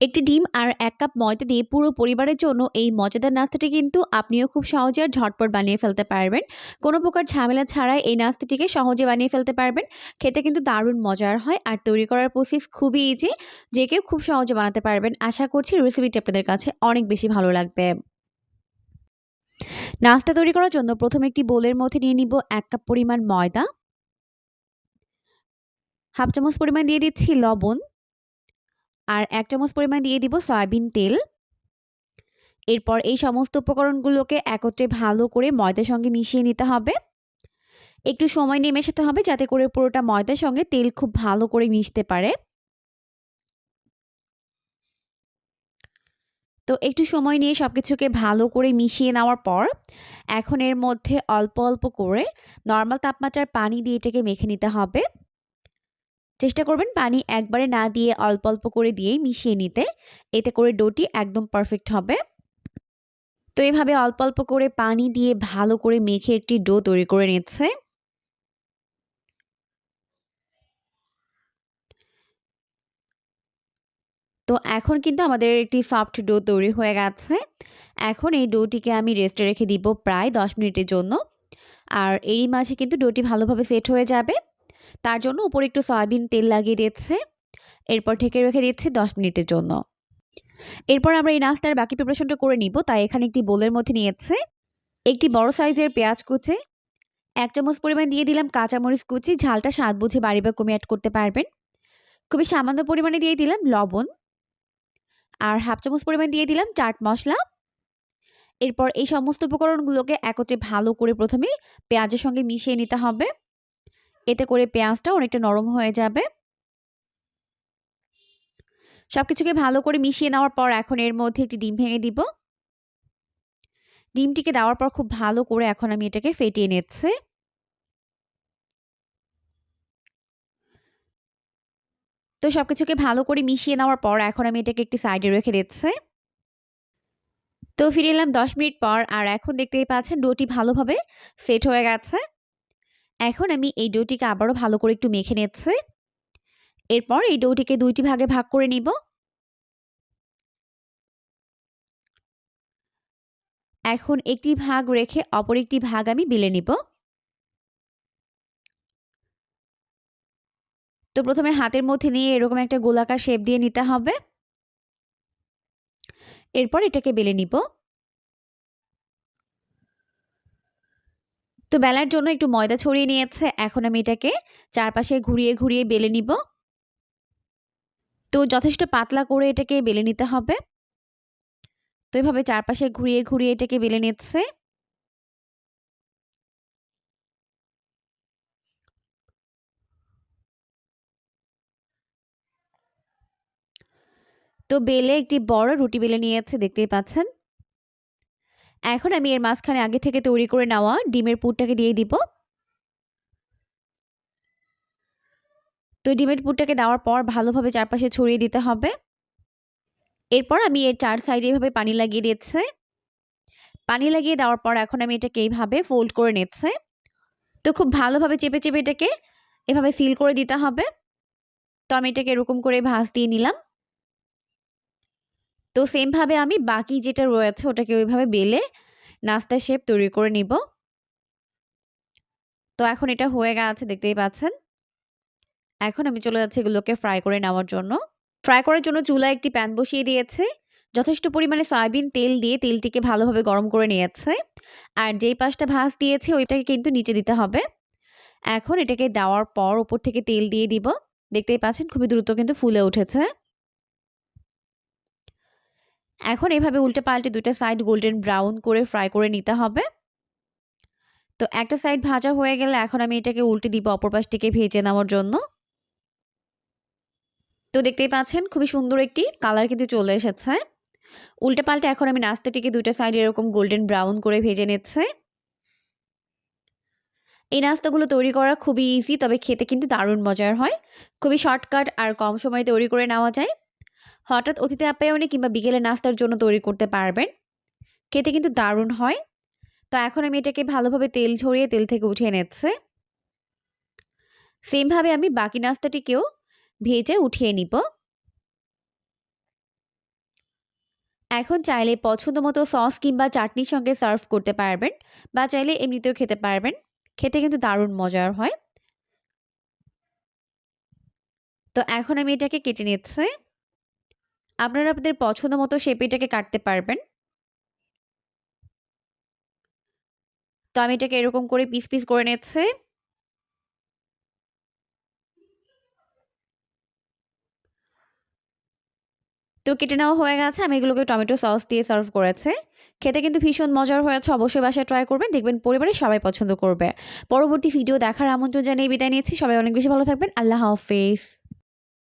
একটি ডিম আর এক কাপ ময়দা দিয়ে পুরো পরিবারের জন্য এই মজাদার নাস্তাটি কিন্তু আপনিও খুব সহজে আর ঝটপট বানিয়ে ফেলতে পারবেন। কোনো প্রকার ঝামেলা ছাড়াই এই নাস্তাটিকে সহজে বানিয়ে ফেলতে পারবেন। খেতে কিন্তু দারুণ মজার হয় আর তৈরি করার প্রসেস খুবই ইজি যে কেউ খুব সহজে বানাতে পারবেন। আশা করছি রেসিপিটি আপনাদের কাছে অনেক বেশি ভালো লাগবে। নাস্তা তৈরি করার জন্য প্রথমে একটি বোলের মধ্যে নিয়ে নিব এক কাপ পরিমাণ ময়দা। হাফ চামচ পরিমাণ দিয়ে দিচ্ছি লবণ। আর এক চামচ পরিমাণ দিয়ে দিব সয়াবিন তেল। এরপর এই সমস্ত উপকরণগুলোকে একত্রে ভালো করে ময়দার সঙ্গে মিশিয়ে নিতে হবে। একটু সময় নিয়ে মেশাতে হবে যাতে করে পুরোটা ময়দার সঙ্গে তেল খুব ভালো করে মিশতে পারে। তো একটু সময় নিয়ে সব কিছুকে ভালো করে মিশিয়ে নেওয়ার পর এখন এর মধ্যে অল্প অল্প করে নর্মাল তাপমাত্রার পানি দিয়ে এটাকে মেখে নিতে হবে। চেষ্টা করবেন পানি একবারে না দিয়ে অল্প অল্প করে দিয়েই মিশিয়ে নিতে। এতে করে ডোটি একদম পারফেক্ট হবে। তো এভাবে অল্প অল্প করে পানি দিয়ে ভালো করে মেখে একটি ডো তৈরি করে নিচ্ছে। তো এখন কিন্তু আমাদের একটি সফট ডো তৈরি হয়ে গেছে। এখন এই ডোটিকে আমি রেস্টে রেখে দিব প্রায় দশ মিনিটের জন্য। আর এই মাঝে কিন্তু ডোটি ভালোভাবে সেট হয়ে যাবে। তার জন্য উপরে একটু সয়াবিন তেল লাগিয়ে দিচ্ছে এরপর ঢেকে রেখে দিচ্ছে দশ মিনিটের জন্য। এরপর আমরা এই নাস্তার বাকি প্রিপারেশনটা করে নিব। তাই এখানে একটি বোলের মধ্যে নিয়েছে। একটি বড় সাইজের পেঁয়াজ কুচে, এক চামচ পরিমাণ দিয়ে দিলাম কাঁচামরিচ কুচি, ঝালটা স্বাদ বুঝে বাড়ি বা কমে অ্যাড করতে পারবেন। খুবই সামান্য পরিমাণে দিয়ে দিলাম লবণ আর হাফ চামচ পরিমাণ দিয়ে দিলাম চাট মশলা। এরপর এই সমস্ত উপকরণগুলোকে একত্রে ভালো করে প্রথমে পেঁয়াজের সঙ্গে মিশিয়ে নিতে হবে। এতে করে পেঁয়াজটা অনেকটা নরম হয়ে যাবে। সব কিছুকে ভালো করে মিশিয়ে নেওয়ার পর এখন এর মধ্যে একটি ডিম ভেঙে দিব। ডিমটিকে দেওয়ার পর খুব ভালো করে এখন আমি এটাকে ফেটিয়ে নিচ্ছে। তো সব কিছুকে ভালো করে মিশিয়ে নেওয়ার পর এখন আমি এটাকে একটি সাইডে রেখে দিচ্ছে। তো ফিরে এলাম দশ মিনিট পর আর এখন দেখতেই পাচ্ছেন ডোটি ভালোভাবে সেট হয়ে গেছে। এখন আমি এই ডোটিকে আবারও ভালো করে একটু মেখে নিচ্ছে। এরপর এই ডোটিকে দুইটি ভাগে ভাগ করে নিব। এখন একটি ভাগ রেখে অপর একটি ভাগ আমি বেলে নিব। তো প্রথমে হাতের মধ্যে নিয়ে এরকম একটা গোলাকার শেপ দিয়ে নিতে হবে। এরপর এটাকে বেলে নিব। তো বেলার জন্য একটু ময়দা ছড়িয়ে নিয়েছে। এখন আমি এটাকে চারপাশে ঘুরিয়ে ঘুরিয়ে বেলে নিব। তো যথেষ্ট পাতলা করে এটাকে বেলে নিতে হবে। তো এভাবে চারপাশে ঘুরিয়ে ঘুরিয়ে এটাকে বেলে নিচ্ছে। তো বেলে একটি বড় রুটি বেলে নিয়েছে, দেখতেই পাচ্ছেন। এখন আমি এর মাঝখানে আগে থেকে তৈরি করে নেওয়া ডিমের পুরটাকে দিয়ে দিব। তো ডিমের পুরটাকে দেওয়ার পর ভালোভাবে চারপাশে ছড়িয়ে দিতে হবে। এরপর আমি এর চার সাইডে এভাবে পানি লাগিয়ে দিচ্ছে। পানি লাগিয়ে দেওয়ার পর এখন আমি এটাকে এইভাবে ফোল্ড করে নিচ্ছে। তো খুব ভালোভাবে চেপে চেপে এটাকে এভাবে সিল করে দিতে হবে। তো আমি এটাকে এরকম করে ভাঁজ দিয়ে নিলাম। তো সেমভাবে আমি বাকি যেটা রয়েছে ওটাকে ওইভাবে বেলে নাস্তার শেপ তৈরি করে নিব। তো এখন এটা হয়ে গেছে, দেখতেই পাচ্ছেন। এখন আমি চলে যাচ্ছি এগুলোকে ফ্রাই করে নেওয়ার জন্য। ফ্রাই করার জন্য চুলায় একটি প্যান বসিয়ে দিয়েছে। যথেষ্ট পরিমাণে সয়াবিন তেল দিয়ে তেলটিকে ভালোভাবে গরম করে নিয়েছে। আর যেই পাশটা ভাঁজ দিয়েছে ওইটাকে কিন্তু নিচে দিতে হবে। এখন এটাকে দেওয়ার পর ওপর থেকে তেল দিয়ে দিব। দেখতেই পাচ্ছেন খুবই দ্রুত কিন্তু ফুলে উঠেছে। এখন এভাবে উল্টে পাল্টে দুটো সাইড গোল্ডেন ব্রাউন করে ফ্রাই করে নিতে হবে। তো একটা সাইড ভাজা হয়ে গেলে এখন আমি এটাকে উল্টে দিব অপর পাশটিকে ভেজে নেওয়ার জন্য। তো দেখতেই পাচ্ছেন খুবই সুন্দর একটি কালার কিন্তু চলে এসেছে। উল্টে পাল্টে এখন আমি নাস্তাটিকে দুইটা সাইড এরকম গোল্ডেন ব্রাউন করে ভেজে নিচ্ছে। এই নাস্তাগুলো তৈরি করা খুবই ইজি তবে খেতে কিন্তু দারুণ মজার হয়। খুবই শর্টকাট আর কম সময়ে তৈরি করে নেওয়া যায়। হঠাৎ অতিথি আপ্যায়নে কিংবা বিকেলে নাস্তার জন্য তৈরি করতে পারবেন। খেতে কিন্তু দারুণ হয়। তো এখন আমি এটাকে ভালোভাবে তেল ঝরিয়ে তেল থেকে উঠিয়ে নিচ্ছে। সেমভাবে আমি বাকি নাস্তাটিকেও ভেজে উঠিয়ে নিব। এখন চাইলে পছন্দ মতো সস কিংবা চাটনির সঙ্গে সার্ভ করতে পারবেন বা চাইলে এমনিতেও খেতে পারবেন। খেতে কিন্তু দারুণ মজার হয়। তো এখন আমি এটাকে কেটে নিচ্ছি। আপনারা আপনাদের পছন্দ মতো শেপে এটাকে কাটতে পারবেন। তো আমি এটাকে এরকম করে পিস পিস করে নিচ্ছি। তো কেটে নেওয়া হয়ে গেছে, আমি এগুলোকে টমেটো সস দিয়ে সার্ভ করেছে। খেতে কিন্তু ভীষণ মজার হয়েছে, অবশ্যই বাসায় ট্রাই করবেন, দেখবেন পরিবারে সবাই পছন্দ করবে। পরবর্তী ভিডিও দেখার আমন্ত্রণ জানিয়ে বিদায় নিয়েছি সবাই অনেক বেশি ভালো থাকবেন, আল্লাহ হাফেজ।